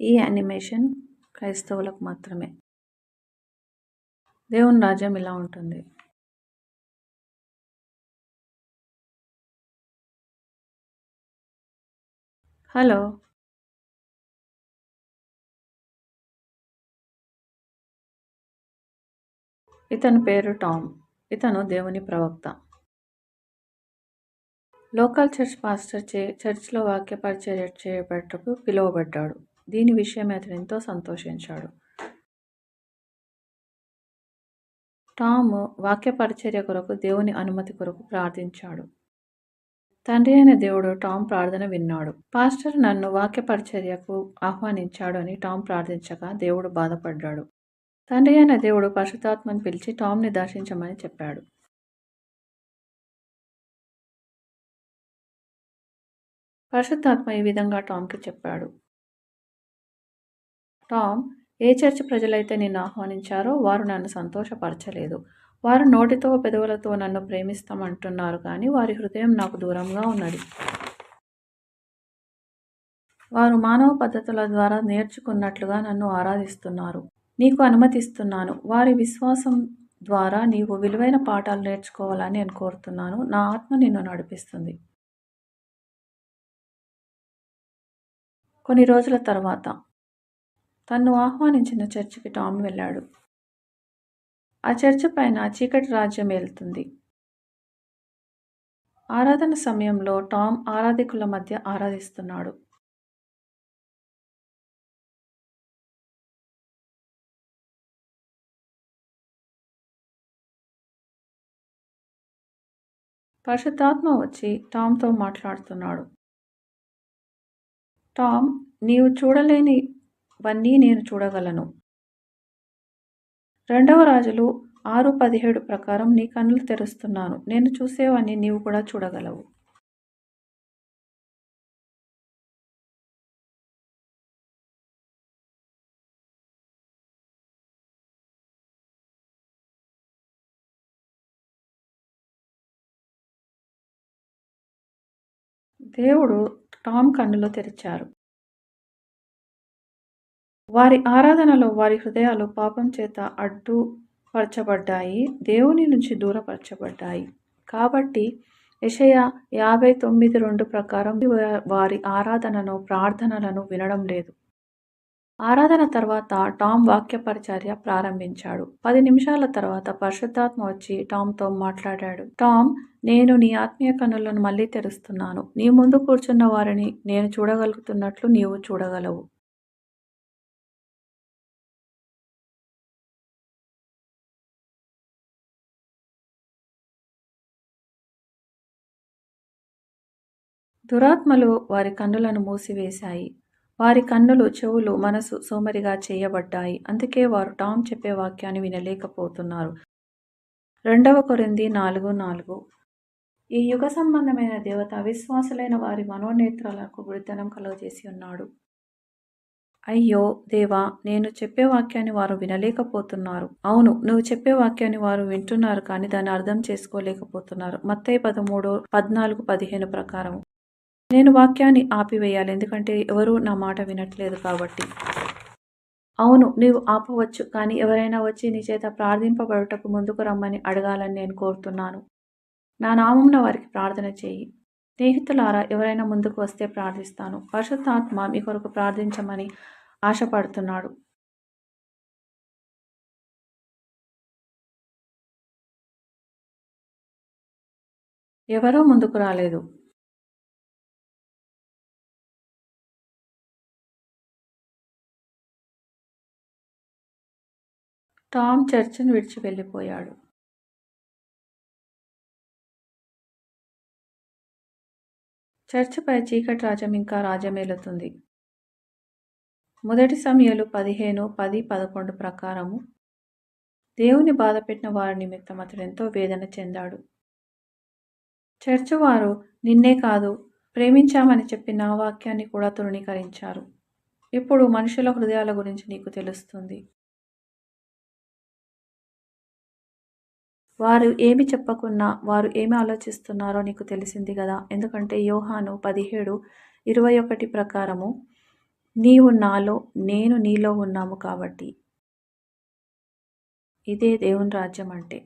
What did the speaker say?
ఈ యానిమేషన్ క్రైస్తవులకు మాత్రమే. దేవుని రాజ్యం ఇలా ఉంటుంది. హలో. ఇతని పేరు టామ్. ఇతను దేవుని ప్రవక్త. లోకల్ చర్చ్ పాస్టర్ చే చర్చ్లో వాక్య పరిచర్య పిలువబడ్డాడు. దీని విషయమై అతను ఎంతో సంతోషించాడు. టామ్ వాక్య పరిచర్య కొరకు దేవుని అనుమతి కొరకు ప్రార్థించాడు. తండ్రి అయిన దేవుడు టామ్ ప్రార్థన విన్నాడు. పాస్టర్ నన్ను వాక్య పరిచర్యకు ఆహ్వానించాడు అని టామ్ ప్రార్థించగా దేవుడు బాధపడ్డాడు. తండ్రి అయిన దేవుడు పరిశుద్ధాత్మని పిలిచి టామ్ని దర్శించమని చెప్పాడు. పరిశుద్ధాత్మ ఈ విధంగా టామ్కి చెప్పాడు. టామ్ ఏ చర్చ్ ప్రజలైతే నిన్ను ఆహ్వానించారో వారు నన్ను సంతోషపరచలేదు. వారు నోటితో పెదవులతో నన్ను ప్రేమిస్తామంటున్నారు కానీ వారి హృదయం నాకు దూరంగా ఉన్నది. వారు మానవ పద్ధతుల ద్వారా నేర్చుకున్నట్లుగా నన్ను ఆరాధిస్తున్నారు. నీకు అనుమతిస్తున్నాను. వారి విశ్వాసం ద్వారా నీవు విలువైన పాఠాలు నేర్చుకోవాలని నేను కోరుతున్నాను. నా ఆత్మ నిన్ను నడిపిస్తుంది. కొన్ని రోజుల తర్వాత తన్ను ఆహ్వానించిన చర్చికి టామ్ వెళ్ళాడు. ఆ చర్చి పైన చీకటి రాజ్యం ఏలుతుంది. ఆరాధన సమయంలో టామ్ ఆరాధికుల మధ్య ఆరాధిస్తున్నాడు. పరిశుద్ధాత్మ వచ్చి టామ్తో మాట్లాడుతున్నాడు. టామ్ నీవు చూడలేని చూడలేనివన్నీ నేను చూడగలను. రెండవ రాజులు ఆరు పదిహేడు ప్రకారం నీ కన్నులు తెరుస్తున్నాను. నేను చూసేవన్నీ నీవు కూడా చూడగలవు. దేవుడు టామ్ కన్నులు తెరిచారు. వారి ఆరాధనలో వారి హృదయాలు పాపం చేత అడ్డుపరచబడ్డాయి దేవుని నుంచి దూరపరచబడ్డాయి. కాబట్టి యషయ యాభై తొమ్మిది రెండు ప్రకారం వారి ఆరాధనను ప్రార్థనలను వినడం లేదు. ఆరాధన తర్వాత టామ్ వాక్య పరిచర్య ప్రారంభించాడు. పది నిమిషాల తర్వాత పరిశుద్ధాత్మ వచ్చి టామ్తో మాట్లాడాడు. టామ్ నేను నీ ఆత్మీయ కనులను మళ్ళీ తెరుస్తున్నాను. నీ ముందు కూర్చున్న వారిని నేను చూడగలుగుతున్నట్లు నీవు చూడగలవు. దురాత్మలు వారి కన్నులను మూసివేశాయి. వారి కన్నులు చెవులు మనసు సోమరిగా చేయబడ్డాయి. అందుకే వారు టామ్ చెప్పే వాక్యాన్ని వినలేకపోతున్నారు. రెండవ కొరింది నాలుగు నాలుగు. ఈ యుగ సంబంధమైన దేవత అవిశ్వాసులైన వారి మనోనేత్రాలకు గురితనం కలుగజేసి ఉన్నాడు. అయ్యో దేవా నేను చెప్పే వాక్యాన్ని వారు వినలేకపోతున్నారు. అవును నువ్వు చెప్పే వాక్యాన్ని వారు వింటున్నారు కానీ దాన్ని అర్థం చేసుకోలేకపోతున్నారు. మత్తే పదమూడు పద్నాలుగు పదిహేను ప్రకారం. నేను వాక్యాన్ని ఆపివేయాలి ఎందుకంటే ఎవరు నా మాట వినట్లేదు కాబట్టి. అవును నీవు ఆపవచ్చు కానీ ఎవరైనా వచ్చి నీ చేత ప్రార్థింపబడుటకు ముందుకు రమ్మని అడగాలని నేను కోరుతున్నాను. నా నామంన వారికి ప్రార్థన చేయి. స్నేహితులారా ఎవరైనా ముందుకు వస్తే ప్రార్థిస్తాను. పరిశుద్ధాత్మ మీ కొరకు ప్రార్థించమని ఆశపడుతున్నాడు. ఎవరూ ముందుకు రాలేదు. టామ్ చర్చిని విడిచి వెళ్ళిపోయాడు. చర్చిపై చీకటి రాజ్యం ఇంకా రాజ్యమేలుతుంది. మొదటి సమయాలు పదిహేను పది పదకొండు ప్రకారము దేవుని బాధపెట్టిన వారి నిమిత్తం అతడు ఎంతో వేదన చెందాడు. చర్చి వారు నిన్నే కాదు ప్రేమించామని చెప్పి నా వాక్యాన్ని కూడా తృణీకరించారు. ఇప్పుడు మనుషుల హృదయాల గురించి నీకు తెలుస్తుంది. వారు ఏమి చెప్పకున్నా వారు ఏమి ఆలోచిస్తున్నారో నీకు తెలిసింది కదా. ఎందుకంటే యోహాను పదిహేడు ఇరవై ఒకటి ప్రకారము నీవు నాలో నేను నీలో ఉన్నాము కాబట్టి. ఇదే దేవుని రాజ్యం అంటే